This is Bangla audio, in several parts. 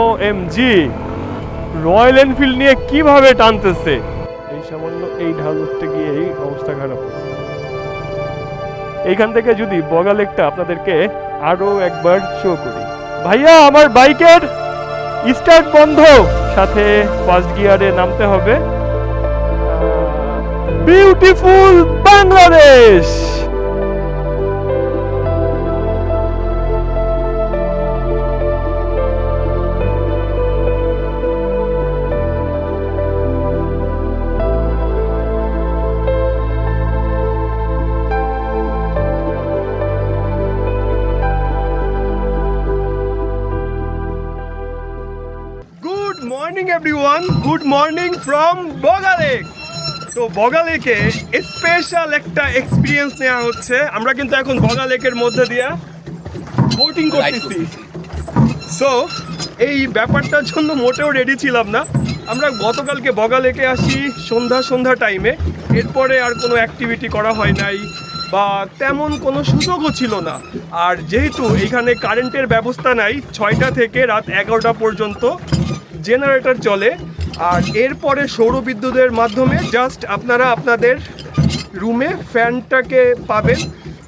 ও এম জি রয়্যাল এনফিল্ড নিয়ে কীভাবে টানতেছে? এই সামান্য এই ঢাল উঠতে গিয়ে এই অবস্থা খারাপ। এইখান থেকে যদি বগালেকটা আপনাদেরকে আরও একবার শো করি। ভাইয়া আমার বাইকের স্টার্ট বন্ধ। সাথে ফার্স্ট গিয়ারে নামতে হবে। Beautiful Bangladesh everyone good morning from Boga Lake তো বগালেকে স্পেশাল একটা এক্সপিরিয়েন্স নেওয়া হচ্ছে। আমরা কিন্তু এখন বগালেকের মধ্যে দিয়ে বোটিং করতেছি। সো এই ব্যাপারটার জন্য মোটেও রেডি ছিলাম না। আমরা গতকালকে বগালেকে আসি সন্ধ্যা সন্ধ্যা টাইমে এরপরে আর কোনো অ্যাক্টিভিটি করা হয় নাই বা তেমন কোনো সুযোগও ছিল না। আর যেহেতু এখানে কারেন্টের ব্যবস্থা নাই ছয়টা থেকে রাত এগারোটা পর্যন্ত জেনারেটর চলে, আর এরপরে সৌরবিদ্যুতের মাধ্যমে জাস্ট আপনারা আপনাদের রুমে ফ্যানটাকে পাবেন।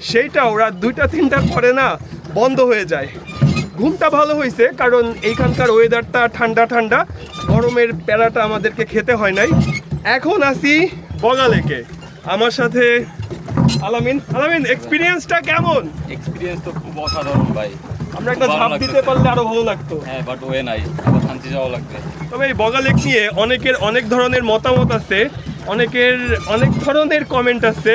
সেইটা ওরা দুইটা তিনটার পরে না, বন্ধ হয়ে যায়। ঘুমটা ভালো হয়েছে কারণ এইখানকার ওয়েদারটা ঠান্ডা ঠান্ডা। গরমের প্যারাটা আমাদেরকে খেতে হয় নাই। এখন আসি বগালেকে। আমার সাথে আলামিন। আলামিন এক্সপিরিয়েন্সটা কেমন? এক্সপিরিয়েন্স তো খুব অসাধারণ ভাই। আমরা একটা ঝাঁপ দিতে পারলে আরও ভালো লাগতো। হ্যাঁ বাট ওয়ে নাই আবার শান্তি যাওয়া লাগবে। তবে এই বগালেক নিয়ে অনেকের অনেক ধরনের মতামত আছে অনেকের অনেক ধরনের কমেন্ট আছে।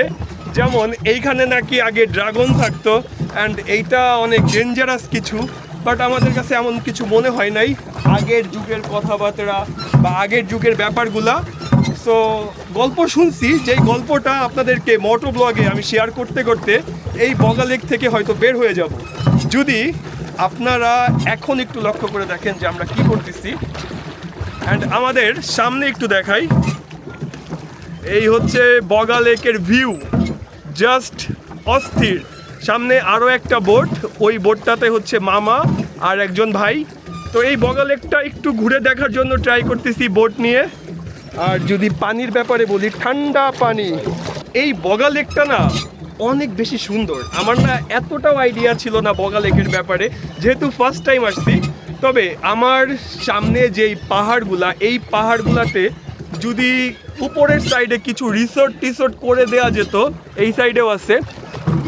যেমন এইখানে নাকি আগে ড্রাগন থাকতো অ্যান্ড এইটা অনেক ডেঞ্জারাস কিছু বাট আমাদের কাছে এমন কিছু মনে হয় নাই। আগের যুগের কথাবার্তা বা আগের যুগের ব্যাপারগুলা। সো গল্প শুনছি যেই গল্পটা আপনাদেরকে মোটো ব্লগে আমি শেয়ার করতে করতে এই বগা বগালেক থেকে হয়তো বের হয়ে যাব। যদি আপনারা এখন একটু লক্ষ্য করে দেখেন যে আমরা কি করতেছি। অ্যান্ড আমাদের সামনে একটু দেখাই। এই হচ্ছে বগা লেকের ভিউ জাস্ট অস্থির। সামনে আরও একটা বোট ওই বোটটাতে হচ্ছে মামা আর একজন ভাই। তো এই বগা লেকটা একটু ঘুরে দেখার জন্য ট্রাই করতেছি বোট নিয়ে। আর যদি পানির ব্যাপারে বলি, ঠান্ডা পানি। এই বগা লেকটা না অনেক বেশি সুন্দর। আমার না এতটাও আইডিয়া ছিল না বগা লেকের ব্যাপারে যেহেতু ফার্স্ট টাইম আসছি। তবে আমার সামনে যেই পাহাড়গুলা এই পাহাড়গুলাতে যদি উপরের সাইডে কিছু রিসোর্ট টিসোর্ট করে দেওয়া যেত এই সাইডেও আছে।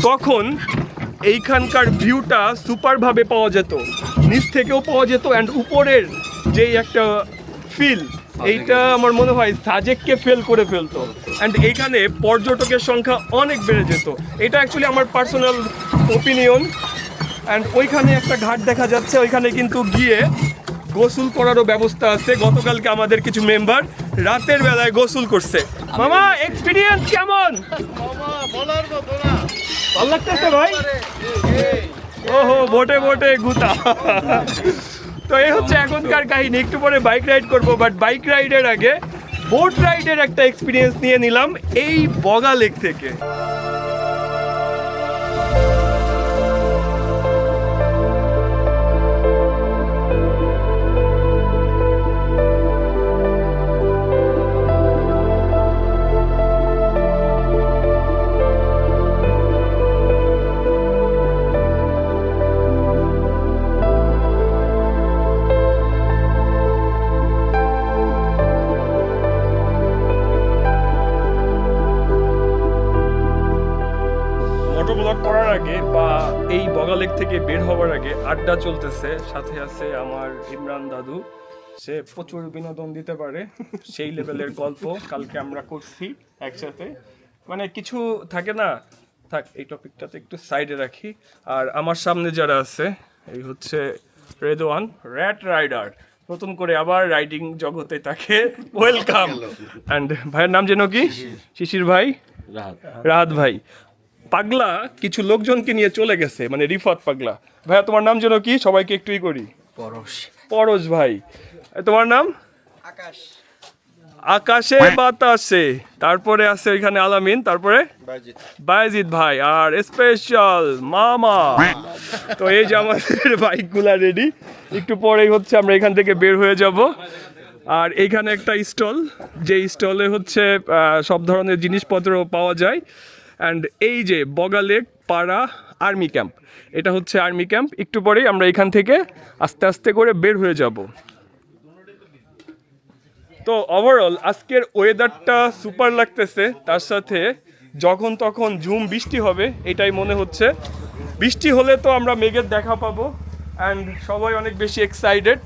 তখন এইখানকার ভিউটা সুপারভাবে পাওয়া যেত। নিচ থেকেও পাওয়া যেত অ্যান্ড উপরের যেই একটা ফিল এইটা আমার মনে হয় সাজেককে ফেল করে ফেলতো। অ্যান্ড এইখানে পর্যটকের সংখ্যা অনেক বেড়ে যেত। এটা অ্যাকচুয়ালি আমার পার্সোনাল ওপিনিয়ন অ্যান্ড ওইখানে একটা ঘাট দেখা যাচ্ছে, ওইখানে কিন্তু গিয়ে গোসল করারও ব্যবস্থা আছে। গতকালকে আমাদের কিছু মেম্বার রাতের বেলায় গোসল করছে। মামা এক্সপিরিয়েন্স কেমন? ভালো লাগতেছে ভাই? ওহো, বোটে বোটে, গুতা। তো এই হচ্ছে এখনকার কাহিনী। একটু পরে বাইক রাইড করব বাট বাইক রাইডের আগে বোট রাইডের একটা এক্সপিরিয়েন্স নিয়ে নিলাম এই বগা লেক থেকে। করার আগে বা এই বগালেক থেকে বের হওয়ার আগে আড্ডা চলতেছে। সাথে আছে আমার ইমরান দাদু। সে প্রচুর বিনোদন দিতে পারে। সেই লেভেলের গল্প কালকে আমরা করছি একসাথে। মানে কিছু থাকে না? থাক এই টপিকটাতে একটু সাইডে রাখি। আর আমার সামনে যারা আছে এই হচ্ছে রেদওয়ান র্যাট রাইডার। নতুন করে আবার রাইডিং জগতে তাকে ওয়েলকাম। অ্যান্ড ভাইয়ের নাম যেন কি? শিশির। ভাই? রাহাত ভাই। পাগলা কিছু লোকজনকে নিয়ে চলে গেছে মানে রিফাত পাগলা। ভাইয়া তোমার নাম যেন কি? সবাইকে একটুই করি। পরশ। পরশ ভাই। তোমার নাম? আকাশ। আকাশে বাতাসে। তারপরে আছে ওইখানে আলামিন তারপরে? বায়াজিৎ ভাই আর স্পেশাল মামা। তো এই যে আমাদের বাইকগুলা রেডি একটু পরেই হচ্ছে আমরা এখান থেকে বের হয়ে যাব। আর এইখানে একটা স্টল যে স্টলে হচ্ছে আহ, সব ধরনের জিনিসপত্র পাওয়া যায়। অ্যান্ড এই যে বগালেক পাড়া আর্মি ক্যাম্প, এটা হচ্ছে আর্মি ক্যাম্প। একটু পরেই আমরা এখান থেকে আস্তে আস্তে করে বের হয়ে যাব। তো ওভারঅল আজকের ওয়েদারটা সুপার লাগতেছে। তার সাথে যখন তখন ঝুম বৃষ্টি হবে, এটাই মনে হচ্ছে। বৃষ্টি হলে তো আমরা মেঘের দেখা পাবো। অ্যান্ড সবাই অনেক বেশি এক্সাইটেড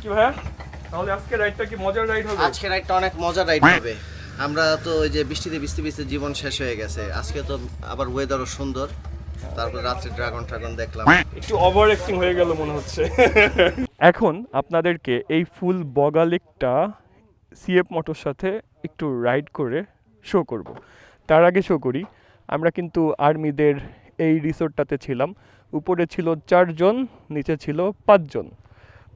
কি ভাইয়া? তাহলে আজকের রাইডটা কি মজার রাইড হবে? আজকে রাইডটা অনেক মজার রাইড হবে। আমরা তো ওই যে বৃষ্টিতে বৃষ্টি বৃষ্টি জীবন শেষ হয়ে গেছে। আজকে তো আবার ওয়েদারও সুন্দর। তারপর রাত্রে ড্রাগন ট্রাগন দেখলাম। একটু ওভার অ্যাক্টিং হয়ে গেল মনে হচ্ছে। এখন আপনাদেরকে এই ফুল বগালিকটা সিএফ মোটর সাথে একটু রাইড করে শো করব। তার আগে শো করি। আমরা কিন্তু আর্মিদের এই রিসোর্টটাতে ছিলাম। উপরে ছিল চারজন নিচে ছিল পাঁচজন।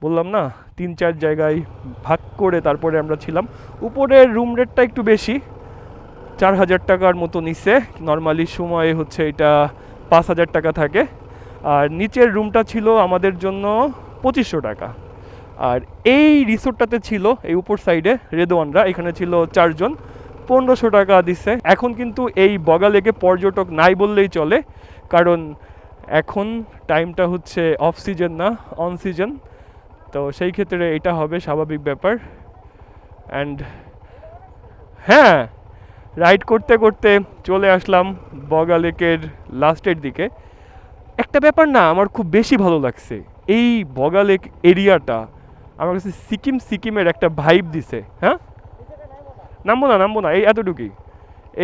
বললাম না, তিন চার জায়গায় ভাগ করে তারপরে আমরা ছিলাম। উপরের রুম রেটটা একটু বেশি, চার হাজার টাকার মতো নিচ্ছে নর্মালি সময় হচ্ছে এটা পাঁচ হাজার টাকা থাকে। আর নিচের রুমটা ছিল আমাদের জন্য পঁচিশশো টাকা। আর এই রিসোর্টটাতে ছিল, এই উপর সাইডে রেদওয়ানরা এখানে ছিল চারজন, পনেরোশো টাকা দিচ্ছে এখন কিন্তু এই বগালেকে পর্যটক নাই বললেই চলে। কারণ এখন টাইমটা হচ্ছে অফ সিজন না অন সিজন তো সেই ক্ষেত্রে এটা হবে স্বাভাবিক ব্যাপার। অ্যান্ড হ্যাঁ রাইড করতে করতে চলে আসলাম বগা লেকের লাস্টের দিকে। একটা ব্যাপার না, আমার খুব বেশি ভালো লাগছে। এই বগা লেক এরিয়াটা আমার কাছে সিকিম সিকিমের একটা ভাইব দিছে হ্যাঁ? নামবো না নামবো না, এই এতটুকুই।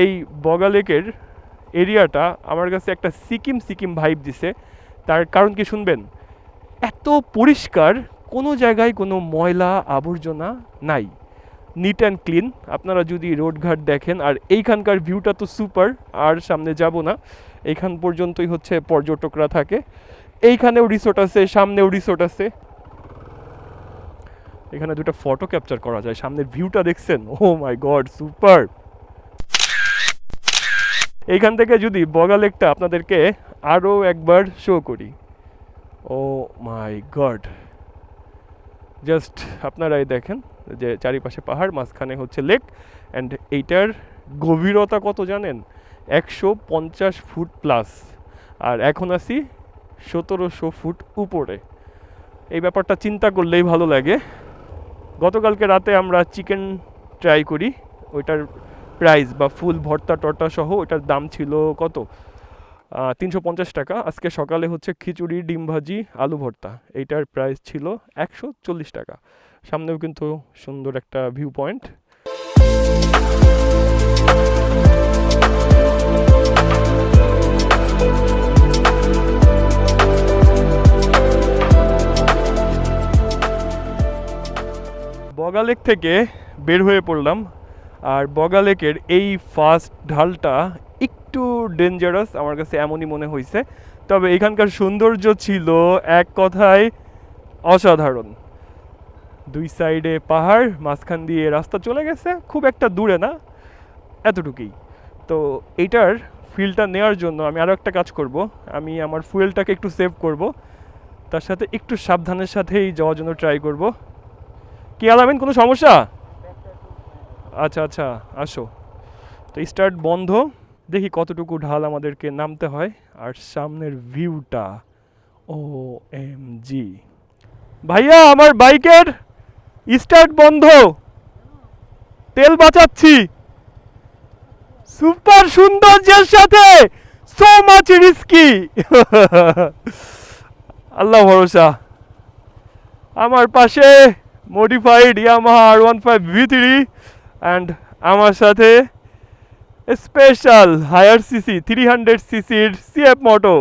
এই বগা লেকের এরিয়াটা আমার কাছে একটা সিকিম সিকিম ভাইব দিছে। তার কারণ কি শুনবেন? এত পরিষ্কার কোনো জায়গায় কোনো ময়লা আবর্জনা নাই। নিট অ্যান্ড ক্লিন আপনারা যদি রোডঘাট দেখেন, আর এইখানকার ভিউটা তো সুপার আর সামনে যাব না। এইখান পর্যন্তই হচ্ছে পর্যটকরা থাকে। এইখানেও রিসোর্ট আছে, সামনেও রিসোর্ট আছে। এখানে দুটো ফটো ক্যাপচার করা যায়। সামনের ভিউটা দেখছেন? ও মাই গড সুপার এইখান থেকে যদি বগা লেকটা আপনাদেরকে আরও একবার শো করি। ও মাই গড জাস্ট আপনারাই দেখেন যে চারিপাশে পাহাড়, মাঝখানে হচ্ছে লেক অ্যান্ড এইটার গভীরতা কত জানেন? একশো পঞ্চাশ ফুট প্লাস আর এখন আসি সতেরোশো ফুট উপরে। এই ব্যাপারটা চিন্তা করলেই ভালো লাগে। গতকালকে রাতে আমরা চিকেন ট্রাই করি। ওইটার প্রাইস বা ফুল ভর্তা টর্তা সহ ওইটার দাম ছিল কত? তিনশো পঞ্চাশ টাকা। আজকে সকালে হচ্ছে খিচুড়ি, ডিম ভাজি, আলু ভর্তা। এইটার প্রাইস ছিল একশো চল্লিশ টাকা। সামনেও কিন্তু সুন্দর একটা ভিউ পয়েন্ট বগালেক থেকে বের হয়ে পড়লাম। আর বগালেকের এই ফার্স্ট ঢালটা একটু ডেঞ্জারাস আমার কাছে এমনই মনে হয়েছে তবে এখানকার সৌন্দর্য ছিল এক কথায় অসাধারণ। দুই সাইডে পাহাড়, মাঝখান দিয়ে রাস্তা চলে গেছে, খুব একটা দূরে না, এতটুকুই। তো এইটার ফিলটা নেওয়ার জন্য আমি আরও একটা কাজ করব। আমি আমার ফুয়েলটাকে একটু সেভ করব। তার সাথে একটু সাবধানের সাথেই যাওয়ার জন্য ট্রাই করব। কি আলামিন, কোনো সমস্যা? আচ্ছা আচ্ছা আসো। তো স্টার্ট বন্ধ। দেখি কতটুকু ঢাল আমাদেরকে নামতে হয়। আর সামনের ভিউটা ও এম জি ভাইয়া, আমার বাইকের স্টার্ট বন্ধ। তেল বাঁচাচ্ছি। সুপার সৌন্দর্যের সাথে সো মাচ রিস্কি আল্লাহ ভরসা। আমার পাশে modified Yamaha R one five V three and আমার সাথে special higher CC three hundred সিসির CF Moto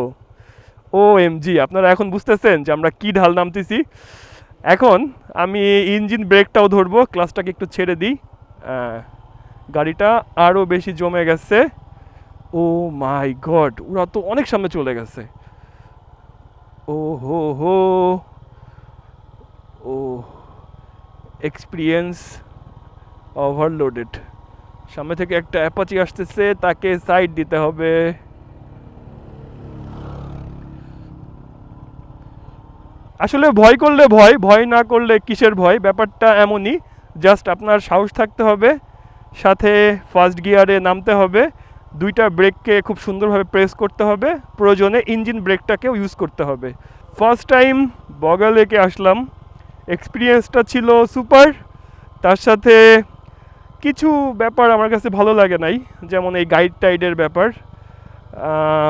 O M G আপনারা এখন বুঝতেছেন যে আমরা কি ঢাল নামতেছি। এখন আমি ইঞ্জিন ব্রেকটাও ধরবো, ক্লাসটাকে একটু ছেড়ে দিই। গাড়িটা আরও বেশি জমে গেছে। ও মাই গড, ওরা তো অনেক সামনে চলে গেছে। ও হো হো। ও এক্সপিরিয়েন্স ওভারলোডেড সামনে থেকে একটা অ্যাপাচি আসতেছে, তাকে সাইড দিতে হবে। আসলে ভয় করলে ভয় ভয় না করলে কিসের ভয়? ব্যাপারটা এমনই জাস্ট আপনার সাহস থাকতে হবে, সাথে ফার্স্ট গিয়ারে নামতে হবে, দুইটা ব্রেককে খুব সুন্দরভাবে প্রেস করতে হবে, প্রয়োজনে ইঞ্জিন ব্রেকটাকেও ইউজ করতে হবে। ফার্স্ট টাইম বগালেকে আসলাম এক্সপিরিয়েন্সটা ছিল সুপার তার সাথে কিছু ব্যাপার আমার কাছে ভালো লাগে নাই, যেমন এই গাইড টাইডের ব্যাপার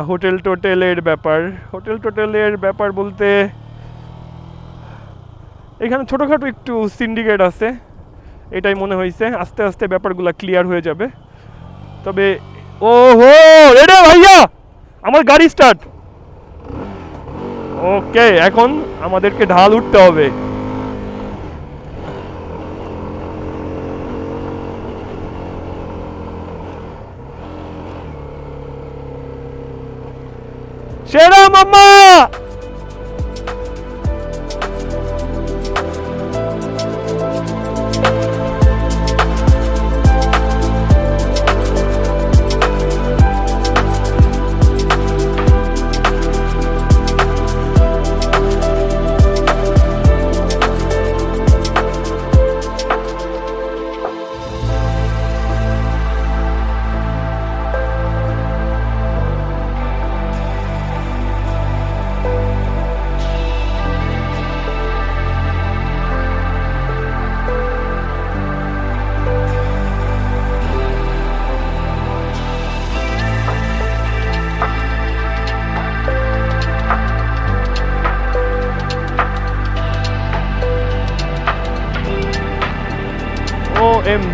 হোটেল টোটেলের ব্যাপার। হোটেল টোটেলের ব্যাপার বলতে, এখানে ছোটোখাটো একটু সিন্ডিকেট আছে, এটাই মনে হয়েছে আস্তে আস্তে ব্যাপারগুলো ক্লিয়ার হয়ে যাবে। তবে ও হো রেডে ভাইয়া, আমার গাড়ি স্টার্ট ওকে এখন আমাদেরকে ঢাল উঠতে হবে। সেরা মাম্মা O M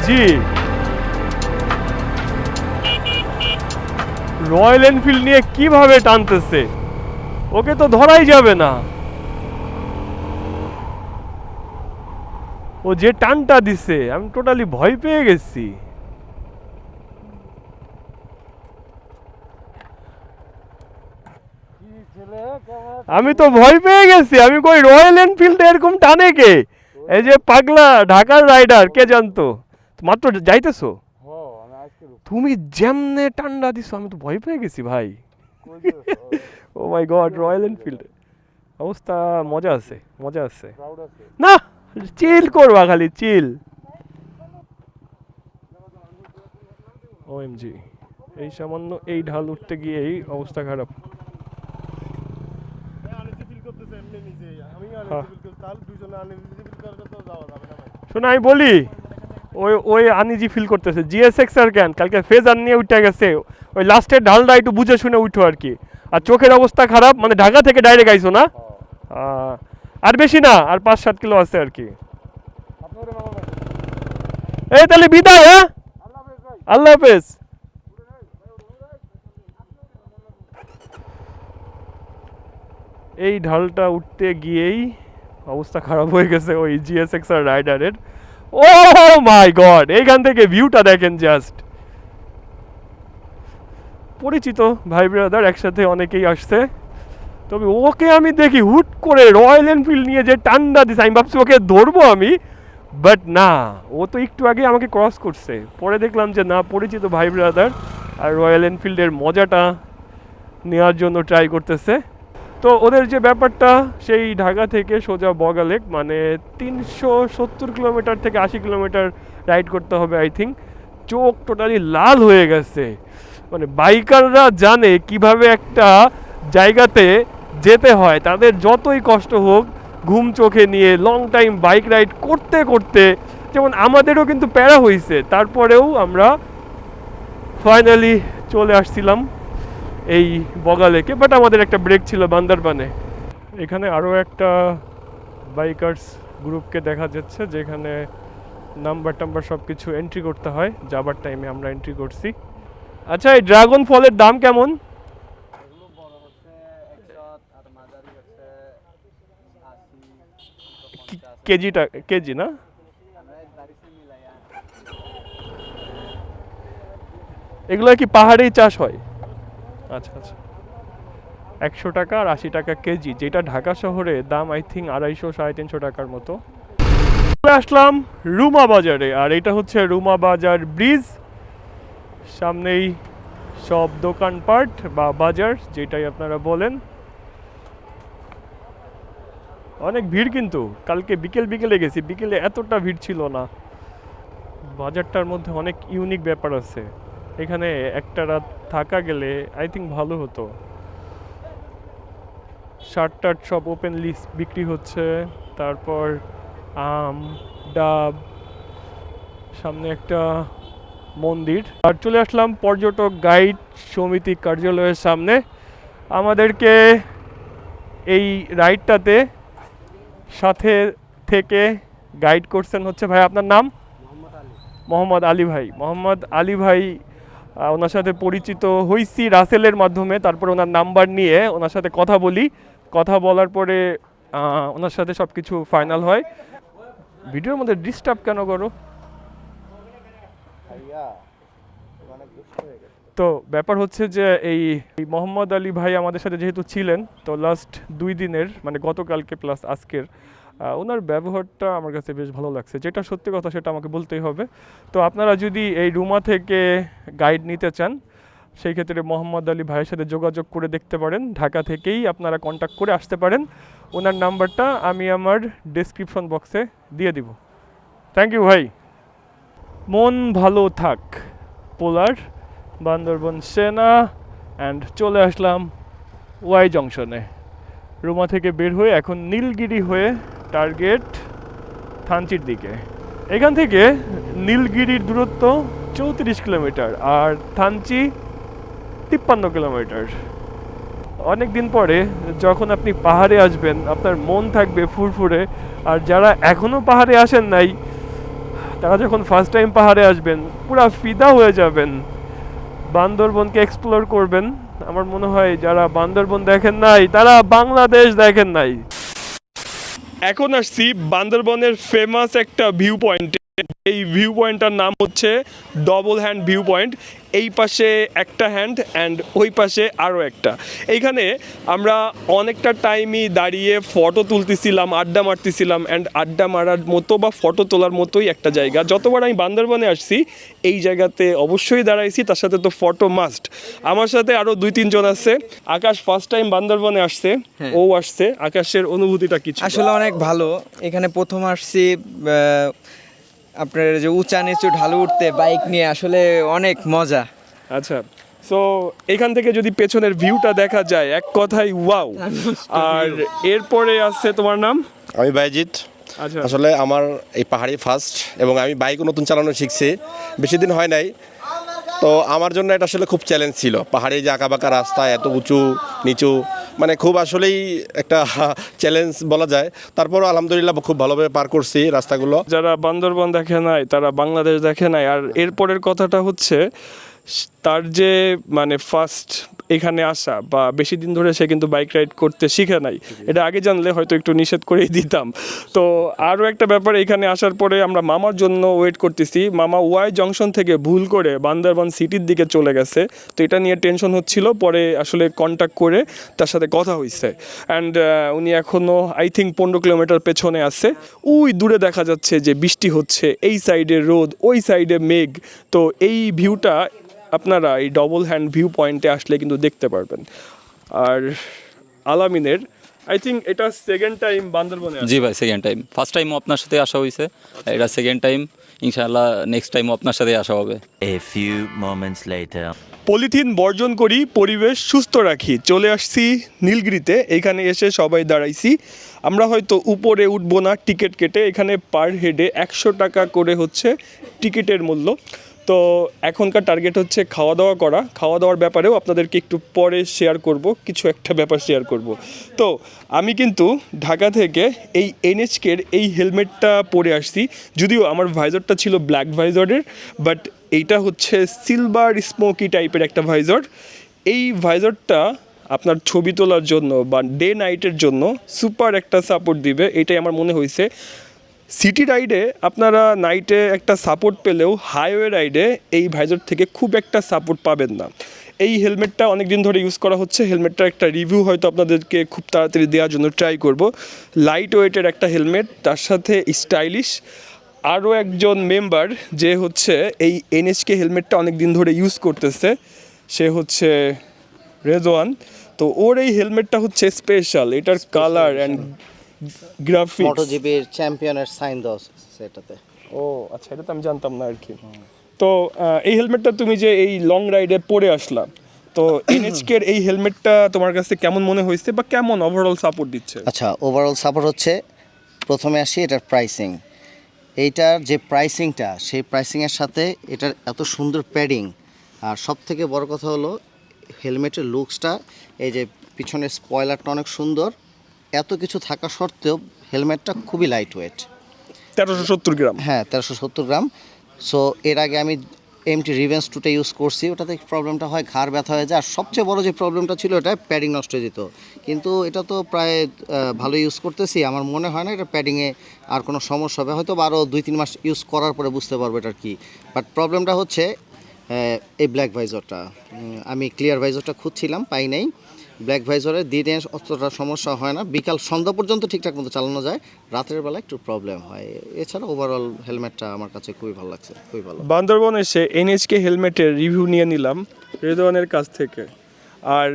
G Royal Enfield নিয়ে কীভাবে টানতেছে? ওকে তো ধরাই যাবে না। ও যে টানটা দিছে, আমি টোটালি ভয় পেয়ে গেছি। আমি তো ভয় পেয়ে গেছি, আমি কই রয়্যাল এনফিল্ড এরকম টানে কে? এই যে পাগলা ঢাকার রাইডার কে জানতো? মাত্র যাইতেছো? তুমি যেমনে টান্ডা দিছো আমি তো ভয় পেয়ে গেছি ভাই। Oh my god Royal Enfield অবস্থা? মজা আছে মজা আছে। না চিল করবা খালি চিল ওএমজি এই সামান্য এই ঢাল উঠতে গিয়েই অবস্থা খারাপ। হ্যাঁ। শোনো আমি বলি ওই ওই আনিজি ফিল করতেছে। জিএসএক্স আর কেন? কালকে ফেজার নিয়ে উঠে গেছে। ওই লাস্টের ঢালটা একটু বুঝে শুনে উঠো আর কি। আর চোখের অবস্থা খারাপ মানে ঢাকা থেকে ডাইরেক্ট আইছো না? আর বেশি না, আর পাঁচ সাত কিলো আছে আর কি। এই তাহলে বিদায় হ্যাঁ? আল্লাহ হাফেজ। এই ঢালটা উঠতে গিয়েই অবস্থা খারাপ হয়ে গেছে ওই GSX R রাইডারের O my god এইখান থেকে ভিউটা দেখেন জাস্ট পরিচিত ভাই ব্রাদার একসাথে অনেকেই আসছে। তবে ওকে আমি দেখি হুট করে রয়্যাল এনফিল্ড নিয়ে যে টান্ডা দিছে আমি ভাবছি ওকে ধরবো আমি। বাট না, ও তো একটু আগে আমাকে ক্রস করছে। পরে দেখলাম যে না, পরিচিত ভাই ব্রাদার আর রয়্যাল এনফিল্ডের মজাটা নেওয়ার জন্য ট্রাই করতেছে। তো ওদের যে ব্যাপারটা, সেই ঢাকা থেকে সোজা বগালেক মানে তিনশো সত্তর কিলোমিটার থেকে আশি কিলোমিটার রাইড করতে হবে আই থিঙ্ক চোখ টোটালি লাল হয়ে গেছে। মানে বাইকাররা জানে কীভাবে একটা জায়গাতে যেতে হয়। তাদের যতই কষ্ট হোক, ঘুম চোখে নিয়ে লং টাইম বাইক রাইড করতে করতে, যেমন আমাদেরও কিন্তু প্যারা হয়েছে তারপরেও আমরা ফাইনালি চলে আসছিলাম। এই বগালেকে বাট আমাদের একটা ব্রেক ছিল বান্দারবানে। এখানে আরও একটা বাইকার্স গ্রুপকে দেখা যাচ্ছে, যেখানে নাম্বার টাম্বার সব কিছু এন্ট্রি করতে হয়। যাবার টাইমে আমরা এন্ট্রি করছি। আচ্ছা এই ড্রাগন ফলের দাম কেমন? কেজিটা, কেজি না? এগুলো কি পাহাড়েই চাষ হয়? আচ্ছা আচ্ছা। একশো টাকা আর আশি টাকা কেজি, যেটা ঢাকা শহরে দাম আই থিঙ্ক আড়াইশো, সাড়ে তিনশো টাকার মতো। আসলাম রুমা বাজারে, আর এটা হচ্ছে রুমা বাজার ব্রিজ। সামনেই সব দোকানপাট বা বাজার, যেটাই আপনারা বলেন। অনেক ভিড় কিন্তু, কালকে বিকেল বিকেলে গেছি, বিকেলে এতটা ভিড় ছিল না। বাজারটার মধ্যে অনেক ইউনিক ব্যাপার আছে। এখানে একটা রাত থাকা গেলে আই থিঙ্ক ভালো হতো। শার্ট টার্ট সব ওপেনলি বিক্রি হচ্ছে তারপর আম ডাব সামনে একটা মন্দির। আর চলে আসলাম পর্যটক গাইড সমিতি কার্যালয়ের সামনে। আমাদেরকে এই রাইডটাতে সাথে থেকে গাইড করছেন হচ্ছে ভাই আপনার নাম? মোহাম্মদ আলী ভাই। মোহাম্মদ আলী ভাই ওনার সাথে পরিচিত হইছি রাসেলের মাধ্যমে তারপর ওনার নাম্বার নিয়ে ওনার সাথে কথা বলি। কথা বলার পরে ওনার সাথে সব কিছু ফাইনাল হয়। ভিডিওর মধ্যে ডিস্টার্ব কেন করো? তো ব্যাপার হচ্ছে যে এই মোহাম্মদ আলী ভাই আমাদের সাথে যেহেতু ছিলেন তো লাস্ট দুই দিনের মানে গতকালকে প্লাস আজকের ওনার ব্যবহারটা আমার কাছে বেশ ভালো লাগছে। যেটা সত্যি কথা সেটা আমাকে বলতেই হবে। তো আপনারা যদি এই রুমা থেকে গাইড নিতে চান, সেই ক্ষেত্রে মোহাম্মদ আলী ভাইয়ের সাথে যোগাযোগ করে দেখতে পারেন। ঢাকা থেকেই আপনারা কন্ট্যাক্ট করে আসতে পারেন। ওনার নাম্বারটা আমি আমার ডেসক্রিপশন বক্সে দিয়ে দিব। থ্যাংক ইউ ভাই। মন ভালো থাক, পোলার বান্দরবন সেনা। অ্যান্ড চলে আসলাম ওয়াই জংশনে রুমা থেকে বের হয়ে এখন নীলগিরি হয়ে টার্গেট থানচির দিকে। এখান থেকে নীলগিরির দূরত্ব চৌত্রিশ কিলোমিটার আর থানচি তিপ্পান্ন কিলোমিটার। অনেক দিন পরে যখন আপনি পাহাড়ে আসবেন, আপনার মন থাকবে ফুরফুরে। আর যারা এখনও পাহাড়ে আসেন নাই, তারা যখন ফার্স্ট টাইম পাহাড়ে আসবেন, পুরা ফিদা হয়ে যাবেন। বান্দরবনকে এক্সপ্লোর করবেন। আমার মনে হয় যারা বান্দরবন দেখেন নাই, তারা বাংলাদেশ দেখেন নাই। এখন আসছি বান্দরবনের ফেমাস একটা ভিউ পয়েন্টে এই ভিউ পয়েন্টটার নাম হচ্ছে ডবল হ্যান্ড ভিউ পয়েন্ট এই পাশে একটা হ্যান্ড অ্যান্ড ওই পাশে আরও একটা। এইখানে আমরা অনেকটা টাইমই দাঁড়িয়ে ফটো তুলতেছিলাম আড্ডা মারতেছিলাম অ্যান্ড আড্ডা মারার মতো বা ফটো তোলার মতোই একটা জায়গা। যতবার আমি বান্দরবনে আসছি এই জায়গাতে অবশ্যই দাঁড়াইছি তার সাথে তো ফটো মাস্ট আমার সাথে আরও দুই তিনজন আছে। আকাশ ফার্স্ট টাইম বান্দরবনে আসছে ও আসছে। আকাশের অনুভূতিটা কিছু। আসলে অনেক ভালো। এখানে প্রথম আসছি আপনার যে উঁচা নিচু ঢালু উঠতে বাইক নিয়ে আসলে অনেক মজা। আচ্ছা সো এখান থেকে যদি পেছনের ভিউটা দেখা যায় এক কথাই ওয়াও আর এরপরে আছে তোমার নাম? আমি বাইজিৎ। আচ্ছা। আসলে আমার এই পাহাড়ি ফার্স্ট এবং আমি বাইকও নতুন চালানো শিখছি। বেশি দিন হয় নাই। তো আমার জন্য এটা আসলে খুব চ্যালেঞ্জ ছিল। পাহাড়ি যে আঁকা বাঁকা রাস্তা এত উঁচু নিচু মানে খুব আসলেই একটা চ্যালেঞ্জ বলা যায়। তারপর আলহামদুলিল্লাহ খুব ভালোভাবে পার করছি রাস্তাগুলো। যারা বান্দরবন দেখে নাই, তারা বাংলাদেশ দেখে নাই। আর এরপরের কথাটা হচ্ছে তার যে মানে ফার্স্ট এখানে আসা বা বেশি দিন ধরে সে কিন্তু বাইক রাইড করতে শিখে নাই এটা আগে জানলে হয়তো একটু নিষেধ করেই দিতাম। তো আরও একটা ব্যাপার এখানে আসার পরে আমরা মামার জন্য ওয়েট করতেছি। মামা ওয়াই জংশন থেকে ভুল করে বান্দরবান সিটির দিকে চলে গেছে। তো এটা নিয়ে টেনশন হচ্ছিল পরে আসলে কন্ট্যাক্ট করে তার সাথে কথা হয়েছে অ্যান্ড উনি এখনও আই থিঙ্ক পনেরো কিলোমিটার পেছনে আছে। ওই দূরে দেখা যাচ্ছে যে বৃষ্টি হচ্ছে এই সাইডে রোদ ওই সাইডে মেঘ। তো এই ভিউটা আপনারা এই ডবল হ্যান্ড ভিউ পয়েন্টে আসলে কিন্তু দেখতে পারবেন। আর আলামিনের আই থিঙ্ক এটা সেকেন্ড টাইম বান্দরবনে জি ভাই সেকেন্ড টাইম ফার্স্ট টাইমও আপনার সাথে আসা হয়েছে এটা সেকেন্ড টাইম ইনশাআল্লাহ নেক্সট টাইমও আপনার সাথে আসা হবে। A few moments later. Polythene বর্জন করি পরিবেশ সুস্থ রাখি। চলে আসছি নীলগিরিতে। এখানে এসে সবাই দাঁড়াইছি। আমরা হয়তো উপরে উঠবো না টিকিট কেটে। এখানে পার হেডে একশো টাকা করে হচ্ছে টিকিটের মূল্য। তো এখনকার টার্গেট হচ্ছে খাওয়া দাওয়া করা। খাওয়া দাওয়ার ব্যাপারেও আপনাদেরকে একটু পরে শেয়ার করব, কিছু একটা ব্যাপার শেয়ার করব। তো আমি কিন্তু ঢাকা থেকে এই এনএচকের এই হেলমেটটা পরে আসছি। যদিও আমার ভাইজরটা ছিল ব্ল্যাক ভাইজরের বাট এইটা হচ্ছে সিলভার স্মোকি টাইপের একটা ভাইজর এই ভাইজরটা আপনার ছবি তোলার জন্য বা ডে নাইটের জন্য সুপার একটা সাপোর্ট দিবে, এটাই আমার মনে হয়েছে সিটি রাইডে আপনারা নাইটে একটা সাপোর্ট পেলেও হাইওয়ে রাইডে এই ভাইজর থেকে খুব একটা সাপোর্ট পাবেন না। এই হেলমেটটা অনেক দিন ধরে ইউজ করা হচ্ছে হেলমেটটার একটা রিভিউ হয়তো আপনাদেরকে খুব তাড়াতাড়ি দেওয়ার জন্য ট্রাই করব। লাইট ওয়েটের একটা হেলমেট তার সাথে স্টাইলিশ আরও একজন মেম্বার যে হচ্ছে এই এনএচকে হেলমেটটা অনেক দিন ধরে ইউজ করতেছে সে হচ্ছে রেজওয়ান তো ওর এই হেলমেটটা হচ্ছে স্পেশাল এটার কালার অ্যান্ড গ্রাফিক্স মোটোজিবির চ্যাম্পিয়নের সাইন দাও সেটাতে। ও আচ্ছা এটা তো আমি জানতাম না আর কি তো এই হেলমেটটা তুমি যে এই লং রাইডে পরে আসলাম তো এনএচকে এই হেলমেটটা তোমার কাছে কেমন মনে হয়েছে বা কেমন ওভারঅল সাপোর্ট দিচ্ছে? আচ্ছা ওভারঅল সাপোর্ট হচ্ছে প্রথমে আসি এটার প্রাইসিং এইটার যে প্রাইসিংটা সেই প্রাইসিংয়ের সাথে এটার এত সুন্দর প্যাডিং আর সব থেকে বড় কথা হলো হেলমেটের লুকসটা এই যে পিছনের স্পয়লারটা অনেক সুন্দর এত কিছু থাকা সত্ত্বেও হেলমেটটা খুবই লাইট ওয়েট তেরোশো সত্তর গ্রাম। হ্যাঁ তেরোশো সত্তর গ্রাম। সো এর আগে আমি এমটি রিভেন্স টুটা ইউজ করছি ওটাতে প্রবলেমটা হয় ঘাড় ব্যথা হয়ে যায় আর সবচেয়ে বড় যে প্রবলেমটা ছিল এটা প্যাডিং নষ্ট হয়ে যেত। কিন্তু এটা তো প্রায় ভালো ইউজ করতেছি আমার মনে হয় না এটা প্যাডিংয়ে আর কোনো সমস্যা হবে। হয়তো আরও দুই তিন মাস ইউজ করার পরে বুঝতে পারব এটার কি। বাট প্রবলেমটা হচ্ছে এই ব্ল্যাক ভাইজরটা আমি ক্লিয়ার ভাইজরটা খুঁজছিলাম পাই নাই। ব্ল্যাক ভাইজরে দিনে অতটা সমস্যা হয় না। বিকাল সন্ধ্যা পর্যন্ত ঠিকঠাক মতো চালানো যায়। রাতের বেলা একটু প্রবলেম হয়। এছাড়া ওভারঅল হেলমেটটা আমার কাছে খুবই ভালো লাগছে, খুবই ভালো। বান্দরবন এসে এনএচকে হেলমেটের রিভিউ নিয়ে নিলাম রেদওয়ানের কাছ থেকে। আর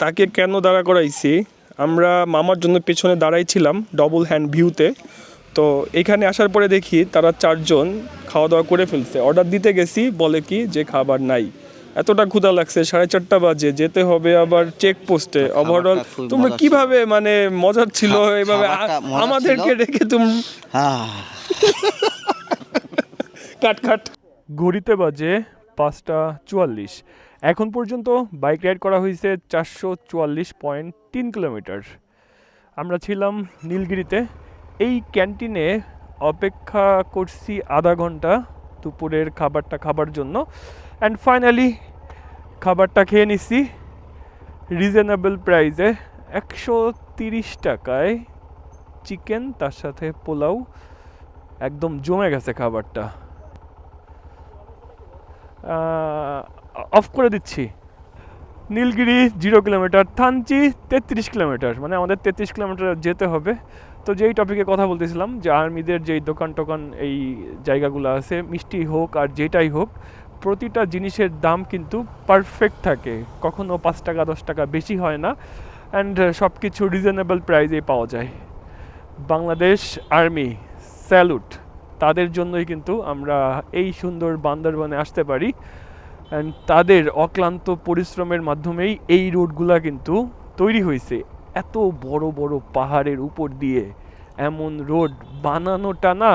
তাকে কেন দাঁড়া করাইছি? আমরা মামার জন্য পেছনে দাঁড়াইছিলাম ডবল হ্যান্ড ভিউতে তো। এখানে আসার পরে দেখি তারা চারজন খাওয়া দাওয়া করে ফেলছে। অর্ডার দিতে গেছি, বলে কি যে খাবার নাই। এতটা ক্ষুধা লাগছে সাড়ে চারটা বাজে যেতে হবে আবার চেক পোস্টে ওভারঅল তোমরা কীভাবে মানে মজার ছিল? ছিল। আমাদেরকে রেখে তুমি হ্যাঁ। কাট কাট। ঘড়িতে বাজে পাঁচটা চুয়াল্লিশ। এখন পর্যন্ত বাইক রাইড করা হয়েছে চারশো চুয়াল্লিশ পয়েন্ট তিন কিলোমিটার। আমরা ছিলাম নীলগিরিতে। এই ক্যান্টিনে অপেক্ষা করছি আধা ঘণ্টা দুপুরের খাবারটা খাবার জন্য। অ্যান্ড ফাইনালি খাবারটা খেয়ে নিছি। রিজনেবল প্রাইসে একশো তিরিশ টাকায় চিকেন তার সাথে পোলাও। একদম জমে গেছে খাবারটা। অফ করে দিচ্ছি। নীলগিরি জিরো কিলোমিটার থানচি তেত্রিশ কিলোমিটার মানে আমাদের তেত্রিশ কিলোমিটার যেতে হবে। তো যেই টপিকে কথা বলতেছিলাম, যে আর্মিদের যেই দোকান টোকান এই জায়গাগুলো আছে, মিষ্টি হোক আর যেটাই হোক প্রতিটা জিনিসের দাম কিন্তু পারফেক্ট থাকে। কখনো পাঁচ টাকা, দশ টাকা বেশি হয় না অ্যান্ড সব কিছু রিজনেবল প্রাইজে পাওয়া যায়। বাংলাদেশ আর্মি স্যালুট তাদের জন্যই কিন্তু আমরা এই সুন্দর বান্দরবনে আসতে পারি অ্যান্ড তাদের অক্লান্ত পরিশ্রমের মাধ্যমেই এই রোডগুলা কিন্তু তৈরি হয়েছে। এত বড় বড় পাহাড়ের উপর দিয়ে এমন রোড বানানোটা না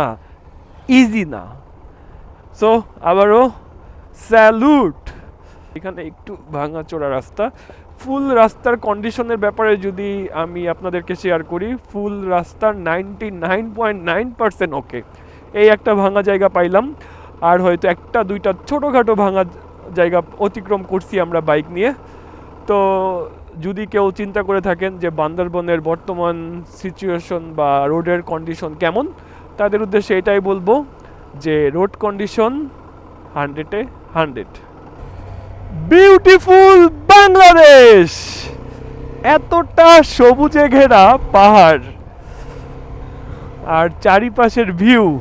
ইজি না। সো আবারও স্যালুট। এখানে একটু ভাঙাচোরা রাস্তা। ফুল রাস্তার কন্ডিশনের ব্যাপারে যদি আমি আপনাদেরকে শেয়ার করি, ফুল রাস্তার ninety nine point nine percent okay এই একটা ভাঙা জায়গা পাইলাম, আর হয়তো একটা, দুইটা ছোটোখাটো ভাঙা জায়গা অতিক্রম করছি আমরা বাইক নিয়ে। তো যদি কেউ চিন্তা করে থাকেন যে বান্দরবনের বর্তমান সিচুয়েশন বা রোডের কন্ডিশন কেমন, তাদের উদ্দেশ্যে এটাই বলব যে রোড কন্ডিশন হান্ড্রেডে হান্ড্রেড। বিউটিফুল বাংলাদেশ! এতটা সবুজে ঘেরা পাহাড়। আর চারিপাশের ভিউ।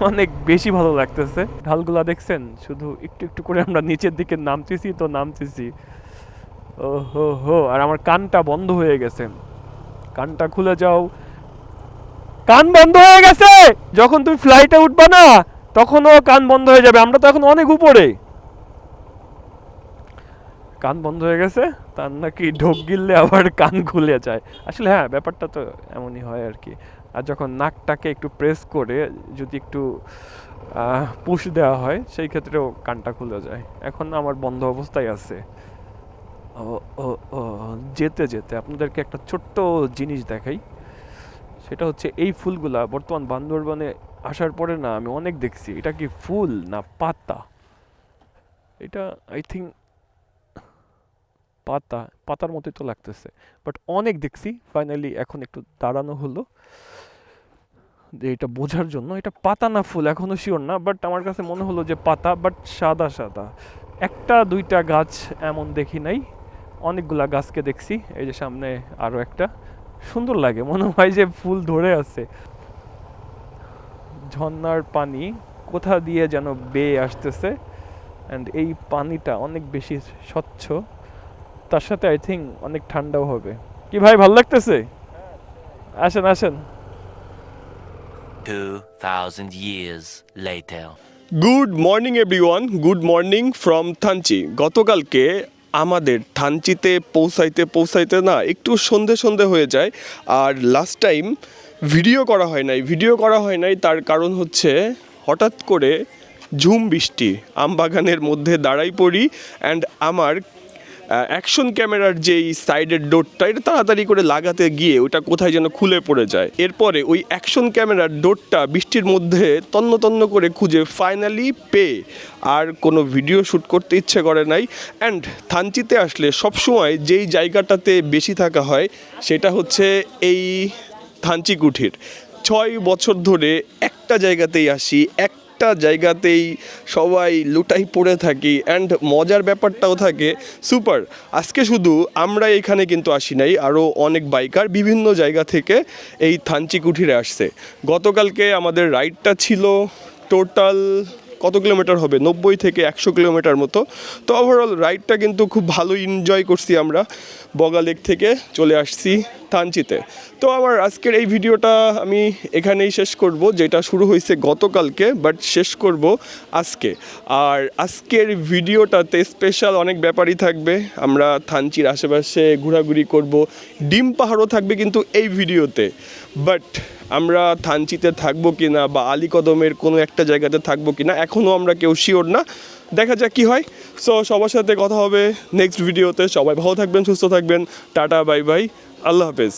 অনেক বেশি ভালো লাগতেছে। ঢালগুলা দেখছেন? শুধু একটু একটু করে আমরা নিচের দিকে নামতেছি তো নামতেছি। ও হো হো আর আমার কানটা বন্ধ হয়ে গেছে। কানটা খুলে যাও। কান বন্ধ হয়ে গেছে! যখন তুমি ফ্লাইটে উঠবা না তখনও কান বন্ধ হয়ে যাবে। আমরা তো এখন অনেক উপরে। কান বন্ধ হয়ে গেছে, তার নাকি ঢোক গিললে আবার কান খুলে যায়। আসলে হ্যাঁ ব্যাপারটা তো এমনই হয় আর কি। আর যখন নাকটাকে একটু প্রেস করে যদি একটু পুশ দেওয়া হয়, সেই ক্ষেত্রেও কানটা খুলে যায়। এখন আমার বন্ধ অবস্থায় আছে। ও ও, যেতে যেতে আপনাদেরকে একটা ছোট্ট জিনিস দেখাই। সেটা হচ্ছে এই ফুলগুলা বর্তমান বান্দরবনে আসার পরে না আমি অনেক দেখছি, এটা কি ফুল না পাতা? এটা আই থিঙ্ক পাতা, পাতার মতোই তো লাগতেছে। বাট অনেক দেখছি ফাইনালি এখন একটু দাঁড়ানো হলো। যে এটা বোঝার জন্য, এটা পাতা না ফুল, এখনও শিওর না বাট আমার কাছে মনে হলো যে পাতা বাট সাদা সাদা। একটা, দুইটা গাছ এমন দেখি নাই, অনেকগুলা গাছকে দেখছি, এই যে সামনে আরও একটা। সুন্দর লাগে, মনে হয় যে ফুল ধরে আছে। ঝর্ণার পানি কোথা দিয়ে যেন বেয়ে আসতেছে অ্যান্ড এই পানিটা অনেক বেশি স্বচ্ছ। তার সাথে আই থিঙ্ক অনেক ঠান্ডাও হবে। কি ভাই ভালো লাগতেছে? আসেন আসেন। 2,000 years later. Good morning everyone good morning from Thanchi গতকালকে আমাদের থানচিতে পৌঁছাইতে পৌঁছাইতে না একটু সন্ধে সন্ধে হয়ে যায়। আর লাস্ট টাইম ভিডিও করা হয় নাই, ভিডিও করা হয় নাই, তার কারণ হচ্ছে হঠাৎ করে ঝুম বৃষ্টি। আমবাগানের মধ্যে দাঁড়াই পড়ি অ্যান্ড আমার অ্যাকশন ক্যামেরার যেই সাইডের ডোরটা এটা তাড়াতাড়ি করে লাগাতে গিয়ে ওটা কোথায় যেন খুলে পড়ে যায়। এরপরে ওই অ্যাকশন ক্যামেরার ডোরটা বৃষ্টির মধ্যে তন্ন তন্ন করে খুঁজে ফাইনালি পেয়ে আর কোনো ভিডিও শ্যুট করতে ইচ্ছে করে নাই অ্যান্ড থানচিতে আসলে সবসময় যেই জায়গাটাতে বেশি থাকা হয়, সেটা হচ্ছে এই থানচি কুঠির ছয় বছর ধরে একটা জায়গাতেই আসি, একটা জায়গাতেই সবাই লুটাই পড়ে থাকি অ্যান্ড মজার ব্যাপারটাও থাকে। সুপার আজকে শুধু আমরা এখানে কিন্তু আসি নাই আরও অনেক বাইকার বিভিন্ন জায়গা থেকে এই থানচি কুঠিরে আসছে। গতকালকে আমাদের রাইডটা ছিল টোটাল কত কিলোমিটার হবে? নব্বই থেকে একশো কিলোমিটার মতো। তো ওভারঅল রাইডটা কিন্তু খুব ভালো এনজয় করছি আমরা। বগা লেক থেকে চলে আসছি থানচিতে। তো আমার আজকের এই ভিডিওটা আমি এখানেই শেষ করব, যেটা শুরু হয়েছে গতকালকে বাট শেষ করব আজকে। আর আজকের ভিডিওটাতে স্পেশাল অনেক ব্যাপারই থাকবে। আমরা থানচির আশেপাশে ঘোরাঘুরি করব, ডিম পাহাড়ও থাকবে কিন্তু এই ভিডিওতে। বাট আমরা থানচিতে থাকব কি না বা আলীকদমের কোনো একটা জায়গাতে থাকব কি না এখনও আমরা কেউ শিওর না। দেখা যাক কি হয়। সো সবার সাথে কথা হবে নেক্সট ভিডিওতে সবাই ভালো থাকবেন, সুস্থ থাকবেন। টাটা বাই বাই আল্লাহ হাফেজ।